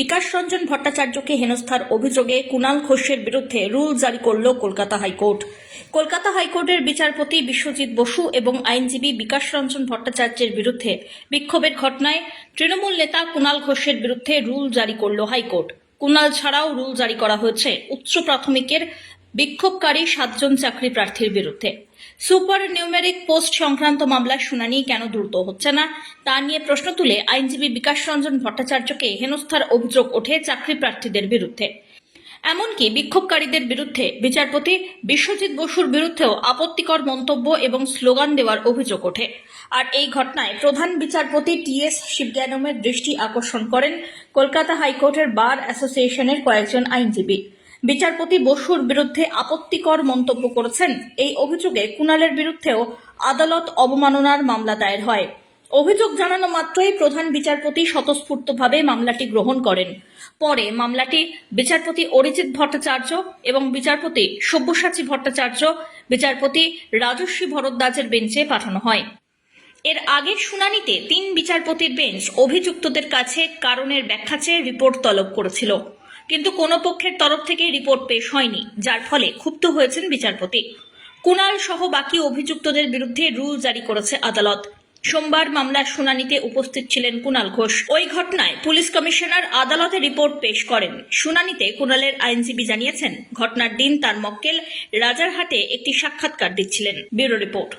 বিকাশ রঞ্জন ভট্টাচার্যকে হেনস্থার অভিযোগে কুণাল ঘোষের বিরুদ্ধে রুল জারি করল কলকাতা হাইকোর্ট। কলকাতা হাইকোর্টের বিচারপতি বিশ্বজিৎ বসু এবং আইনজীবী বিকাশ রঞ্জন ভট্টাচার্যের বিরুদ্ধে বিক্ষোভের ঘটনায় তৃণমূল নেতা কুণাল ঘোষের বিরুদ্ধে রুল জারি করল হাইকোর্ট। কুণাল ছাড়াও রুল জারি করা হয়েছে উচ্চ প্রাথমিকের বিক্ষোভকারী সাতজন চাকরি প্রার্থীর বিরুদ্ধে। সুপার নিউমেরিক পোস্ট সংক্রান্ত মামলার শুনানি কেন দ্রুত হচ্ছে না? তা নিয়ে প্রশ্ন তুলে আইনজীবী বিকাশ রঞ্জন ভট্টাচার্যকে হেনস্থার অভিযোগ ওঠে চাকরি প্রার্থীদের বিরুদ্ধে। এমনকি বিক্ষোভকারীদের বিরুদ্ধে বিচারপতি বিশ্বজিৎ বসুর বিরুদ্ধেও আপত্তিকর মন্তব্য এবং স্লোগান দেওয়ার অভিযোগ ওঠে। আর এই ঘটনায় প্রধান বিচারপতি টি এস শিবজ্ঞানমের দৃষ্টি আকর্ষণ করেন কলকাতা হাইকোর্টের বার অ্যাসোসিয়েশনের কয়েকজন আইনজীবী। বিচারপতি বসুর বিরুদ্ধে আপত্তিকর মন্তব্য করেছেন। এই অভিযোগে কুণালের বিরুদ্ধেও আদালত অবমাননার মামলা দায়ের হয়। অভিযোগ জানানো মাত্রই প্রধান বিচারপতি স্বতঃস্ফূর্তভাবে মামলাটি গ্রহণ করেন। পরে মামলাটি বিচারপতি অরিজিৎ ভট্টাচার্য এবং বিচারপতি সব্যসাচী ভট্টাচার্য, বিচারপতি রাজস্বী ভরদ্বাজের বেঞ্চে পাঠানো হয়। এর আগের শুনানিতে তিন বিচারপতির বেঞ্চ অভিযুক্তদের কাছে কারণের ব্যাখ্যা চেয়ে রিপোর্ট তলব করেছিল। কিন্তু কোনো পক্ষের তরফ থেকে রিপোর্ট পেশ হয়নি, যার ফলে ক্ষুব্ধ হয়েছেন বিচারপতি। কুণাল সহ বাকি অভিযুক্তদের বিরুদ্ধে রুল জারি করেছে আদালত। সোমবার মামলার শুনানিতে উপস্থিত ছিলেন কুণাল ঘোষ। ওই ঘটনায় পুলিশ কমিশনার আদালতে রিপোর্ট পেশ করেন। শুনানিতে কুণালের আইনজীবী জানিয়েছেন, ঘটনার দিন তার মক্কেল রাজারহাটে একটি সাক্ষাৎকার দিচ্ছিলেন। Bureau report.